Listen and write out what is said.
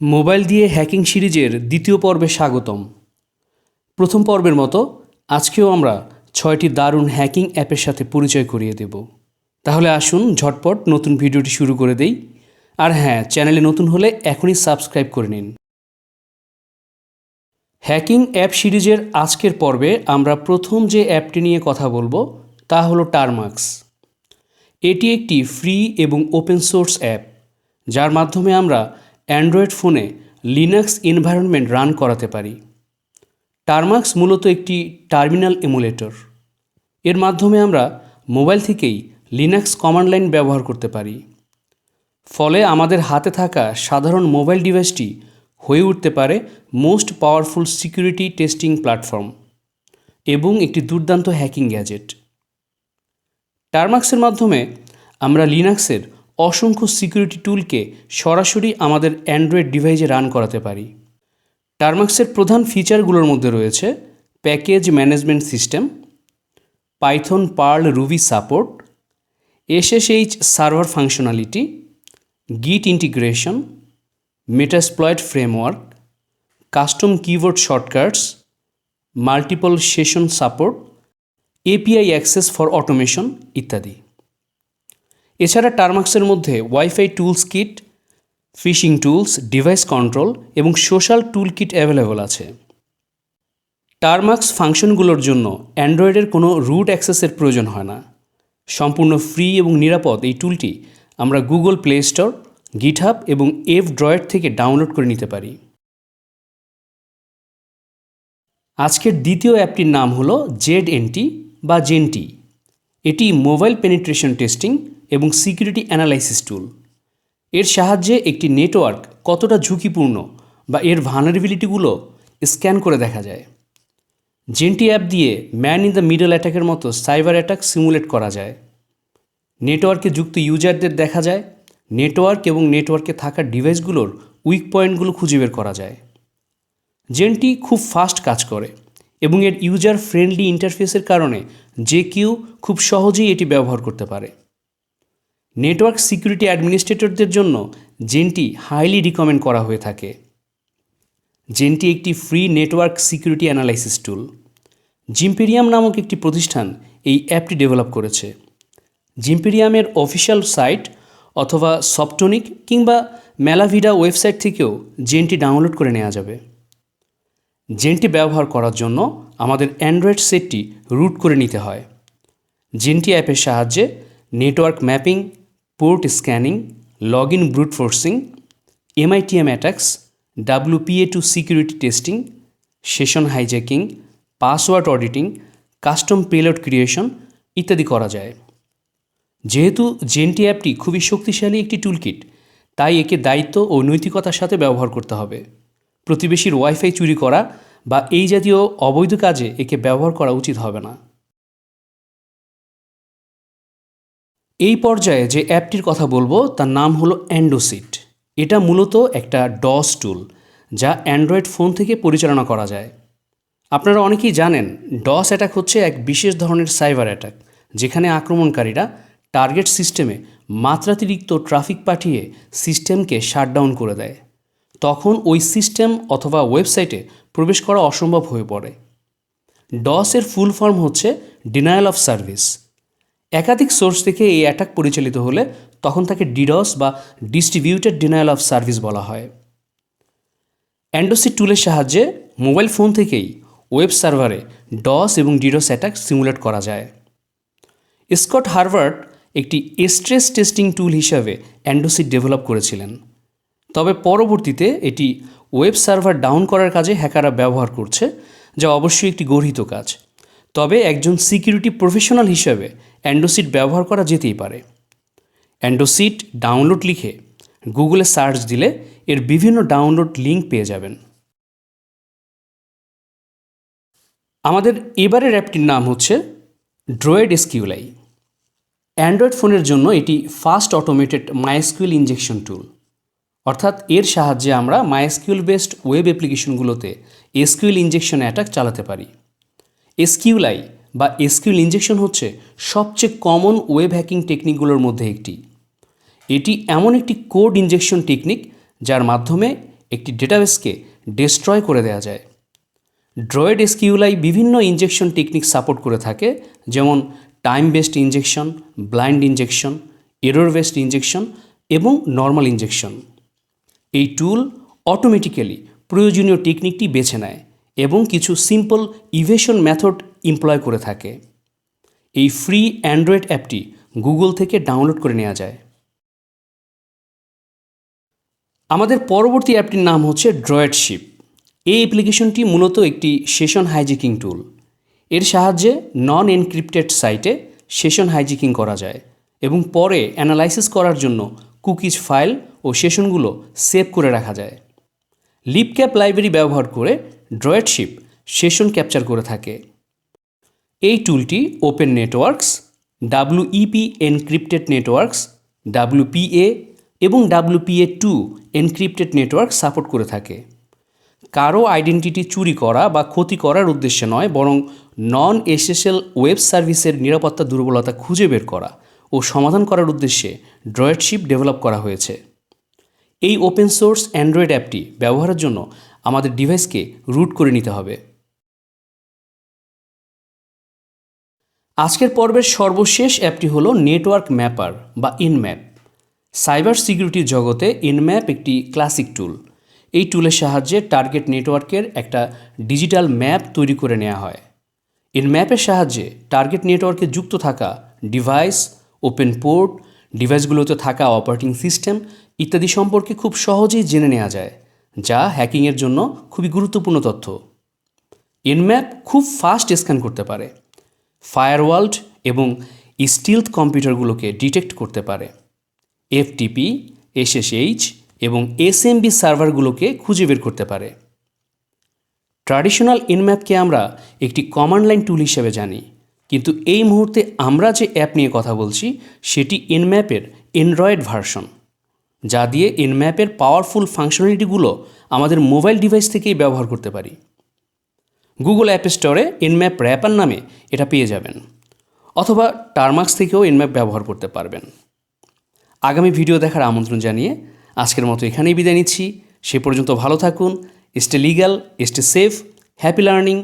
Mobile দিয়ে hacking সিরিজের দ্বিতীয় পর্বে স্বাগতম। প্রথম পর্বের মতো আজকেও আমরা ছয়টি দারুণ হ্যাকিং অ্যাপের সাথে পরিচয় করিয়ে দেব। তাহলে আসুন ঝটপট নতুন ভিডিওটি শুরু করে দেই। আর হ্যাঁ চ্যানেলে নতুন হলে এখনই সাবস্ক্রাইব করে নিন। হ্যাকিং অ্যাপ সিরিজের আজকের পর্বে আমরা প্রথম যে অ্যাপটি নিয়ে কথা বলব, তা হলো টারমাক্স। এটি একটি ফ্রি এবং ওপেন সোর্স অ্যাপ, যার মাধ্যমে আমরা অ্যান্ড্রয়েড ফোনে লিনাক্স এনভায়রনমেন্ট রান করাতে পারি। টারমাক্স মূলত একটি টার্মিনাল এমুলেটর। এর মাধ্যমে আমরা মোবাইল থেকেই লিনাক্স কমান্ড লাইন ব্যবহার করতে পারি। ফলে আমাদের হাতে থাকা সাধারণ মোবাইল ডিভাইসটি হয়ে উঠতে পারে most powerful security testing platform এবং একটি দুর্দান্ত হ্যাকিং গ্যাজেট। টারমাক্সের মাধ্যমে আমরা লিনাক্সের অসংখ্য সিকিউরিটি টুলকে সরাসরি আমাদের অ্যান্ড্রয়েড ডিভাইসে রান করাতে পারি। টারমাক্সের প্রধান ফিচারগুলোর মধ্যে রয়েছে package management system, Python Perl Ruby support, SSH server functionality, Git integration Metasploit framework, custom keyboard shortcuts, multiple session support, API access for automation ইত্যাদি। এছাড়া টার্মাক্সের মধ্যে WiFi tools kit, phishing tools, device control এবং social tool kit available আছে। Termux ফাংশনগুলোর জন্য অ্যান্ড্রয়েডের কোনো রুট অ্যাক্সেসের প্রয়োজন হয় না। সম্পূর্ণ ফ্রি এবং নিরাপদ এই টুলটি আমরা গুগল প্লে স্টোর, গিটহাব এবং এফ ড্রয়েড থেকে ডাউনলোড করে নিতে পারি। আজকের দ্বিতীয় অ্যাপটির নাম হলো জেড এনটি বা জেনটি এটি মোবাইল পেনিট্রেশন টেস্টিং এবং সিকিউরিটি অ্যানালাইসিস টুল। এর সাহায্যে একটি নেটওয়ার্ক কতটা ঝুঁকিপূর্ণ বা এর ভানারেবিলিটিগুলো স্ক্যান করে দেখা যায়। জেনটি অ্যাপ দিয়ে ম্যান ইন দ্য মিডল অ্যাটাকের মতো সাইবার অ্যাটাক সিমুলেট করা যায়। নেটওয়ার্কে যুক্ত ইউজারদের দেখা যায়। নেটওয়ার্ক এবং নেটওয়ার্কে থাকা ডিভাইসগুলোর উইক পয়েন্টগুলো খুঁজে বের করা যায়। জেনটি খুব ফাস্ট কাজ করে এবং এর ইউজার ফ্রেন্ডলি ইন্টারফেসের কারণে যে কেউ খুব সহজেই এটি ব্যবহার করতে পারে। নেটওয়ার্ক সিকিউরিটি অ্যাডমিনিস্ট্রেটরদের জন্য জেনটি হাইলি রিকমেন্ড করা হয়ে থাকে। জেনটি একটি free network security analysis tool. Zimperium নামক একটি প্রতিষ্ঠান এই অ্যাপটি ডেভেলপ করেছে। জিম্পেরিয়ামের অফিসিয়াল সাইট অথবা সফটনিক কিংবা মেলাভিডা ওয়েবসাইট থেকেও জেনটি ডাউনলোড করে নেওয়া যাবে। জেনটি ব্যবহার করার জন্য আমাদের অ্যান্ড্রয়েড সেটটি রুট করে নিতে হয়। জেনটি অ্যাপের সাহায্যে network mapping port scanning log in brute forcing MITM attacks WPA two security testing session hijacking password auditing custom payload creation ইত্যাদি করা যায়। যেহেতু জেনটি অ্যাপটি খুবই শক্তিশালী একটি টুলকিট তাই একে দায়িত্ব ও নৈতিকতার সাথে ব্যবহার করতে হবে। প্রতিবেশীর ওয়াইফাই চুরি করা বা এই জাতীয় অবৈধ কাজে একে ব্যবহার করা উচিত হবে না। এই পর্যায়ে যে অ্যাপটির কথা বলব, তার নাম হলো অ্যান্ডোসিট এটা মূলত একটা ডস টুল যা অ্যান্ড্রয়েড ফোন থেকে পরিচালনা করা যায়। আপনারা অনেকেই জানেন ডস অ্যাটাক হচ্ছে এক বিশেষ ধরনের সাইবার অ্যাটাক যেখানে আক্রমণকারীরা টার্গেট সিস্টেমে মাত্রাতিরিক্ত ট্রাফিক পাঠিয়ে সিস্টেমকে শাটডাউন করে দেয়। তখন ওই সিস্টেম অথবা ওয়েবসাইটে প্রবেশ করা অসম্ভব হয়ে পড়ে। ডসের ফুল ফর্ম হচ্ছে ডিনায়াল অফ সার্ভিস একাধিক সোর্স থেকে এই অ্যাটাক পরিচালিত হলে তখন তাকে ডিডস বা ডিস্ট্রিবিউটেড ডিনায়াল অফ সার্ভিস বলা হয়। অ্যান্ডোসি টুলের সাহায্যে মোবাইল ফোন থেকেই ওয়েব সার্ভারে ডস এবং ডিডস অ্যাটাক সিমুলেট করা যায়। স্কট হারভার্ড একটি স্ট্রেস টেস্টিং টুল হিসাবে অ্যান্ডোসিট ডেভেলপ করেছিলেন। তবে পরবর্তীতে এটি ওয়েব সার্ভার ডাউন করার কাজে হ্যাকাররা ব্যবহার করছে, যা অবশ্যই একটি গর্হিত কাজ। তবে একজন সিকিউরিটি প্রফেশনাল হিসেবে অ্যান্ডোসিট ব্যবহার করা যেতেই পারে। অ্যান্ডোসিট ডাউনলোড লিখে গুগলে সার্চ দিলে এর বিভিন্ন ডাউনলোড লিঙ্ক পেয়ে যাবেন। আমাদের এবারের অ্যাপটির নাম হচ্ছে ড্রয়েড এসকিউলাই অ্যান্ড্রয়েড ফোনের জন্য এটি fast automated MySQL injection tool. অর্থাৎ এর সাহায্যে আমরা মাইস্কিউল বেসড ওয়েব অ্যাপ্লিকেশনগুলোতে এসকিউএল ইনজেকশন অ্যাটাক চালাতে পারি। এসকিউলাই বা এসকিউএল ইনজেকশন হচ্ছে সবচেয়ে কমন ওয়েব হ্যাকিং টেকনিকগুলোর মধ্যে একটি। এটি এমন একটি কোড ইনজেকশন টেকনিক যার মাধ্যমে একটি ডেটাবেসকে ডেস্ট্রয় করে দেওয়া যায়। ড্রয়েড এসকিউলাই বিভিন্ন ইনজেকশন টেকনিক সাপোর্ট করে থাকে, যেমন time based injection, blind injection error based injection এবং নর্মাল ইনজেকশন। এই টুল অটোমেটিক্যালি প্রয়োজনীয় টেকনিকটি বেছে নেয় এবং কিছু সিম্পল ইভেশন মেথড এমপ্লয় করে থাকে। এই ফ্রি অ্যান্ড্রয়েড অ্যাপটি গুগল থেকে ডাউনলোড করে নেওয়া যায়। আমাদের পরবর্তী অ্যাপটির নাম হচ্ছে ড্রয়েডশিপ এই অ্যাপ্লিকেশনটি মূলত একটি সেশন হাইজিকিং টুল এর সাহায্যে নন এনক্রিপ্টেড সাইটে সেশন হাইজিকিং করা যায় এবং পরে অ্যানালাইসিস করার জন্য কুকিজ ফাইল ও সেশনগুলো সেভ করে রাখা যায়। লিপক্যাপ লাইব্রেরি ব্যবহার করে ড্রয়েডশিপ সেশন ক্যাপচার করে থাকে। এই টুলটি open networks WEP encrypted networks WPA এবং WPA two encrypted network support করে থাকে। কারও আইডেন্টিটি চুরি করা বা ক্ষতি করার উদ্দেশ্যে নয়, বরং নন এসএসএল ওয়েব সার্ভিসের নিরাপত্তা দুর্বলতা খুঁজে বের করা ও সমাধান করার উদ্দেশ্যে ড্রয়েডশিপ ডেভেলপ করা হয়েছে। এই ওপেন সোর্স অ্যান্ড্রয়েড অ্যাপটি ব্যবহারের জন্য আমাদের ডিভাইসকে রুট করে নিতে হবে। আজকের পর্বের সর্বশেষ অ্যাপটি হলো নেটওয়ার্ক ম্যাপার বা ইনম্যাপ। সাইবার সিকিউরিটির জগতে ইনম্যাপ একটি ক্লাসিক টুল। এই টুলের সাহায্যে টার্গেট নেটওয়ার্কের একটা ডিজিটাল ম্যাপ তৈরি করে নেওয়া হয়। ইনম্যাপের সাহায্যে টার্গেট নেটওয়ার্কে যুক্ত থাকা ডিভাইস, ওপেন পোর্ট, ডিভাইসগুলোতে থাকা অপারেটিং সিস্টেম ইত্যাদি সম্পর্কে খুব সহজেই জেনে নেওয়া যায়, যা হ্যাকিংয়ের জন্য খুবই গুরুত্বপূর্ণ তথ্য। ইনম্যাপ খুব ফাস্ট স্ক্যান করতে পারে। ফায়ারওয়াল্ড এবং স্টিলথ কম্পিউটারগুলোকে ডিটেক্ট করতে পারে। এফটিপি এসএসএইচ এবং এসএমবি সার্ভারগুলোকে খুঁজে বের করতে পারে। ট্র্যাডিশনাল ইনম্যাপকে আমরা একটি কমান্ড লাইন টুল হিসেবে জানি। কিন্তু এই মুহূর্তে আমরা যে অ্যাপ নিয়ে কথা বলছি, সেটি ইনম্যাপের অ্যান্ড্রয়েড ভার্সন যা দিয়ে ইনম্যাপের পাওয়ারফুল ফাংশনালিটিগুলো আমাদের মোবাইল ডিভাইস থেকেই ব্যবহার করতে পারি। গুগল অ্যাপ স্টোরে ইনম্যাপ র্যাপার নামে এটা পেয়ে যাবেন। অথবা টারমার্কস থেকেও ইনম্যাপ ব্যবহার করতে পারবেন। আগামী ভিডিও দেখার আমন্ত্রণ জানিয়ে আজকের মতো এখানেই বিদায় নিচ্ছি। সে পর্যন্ত ভালো থাকুন stay legal stay safe happy learning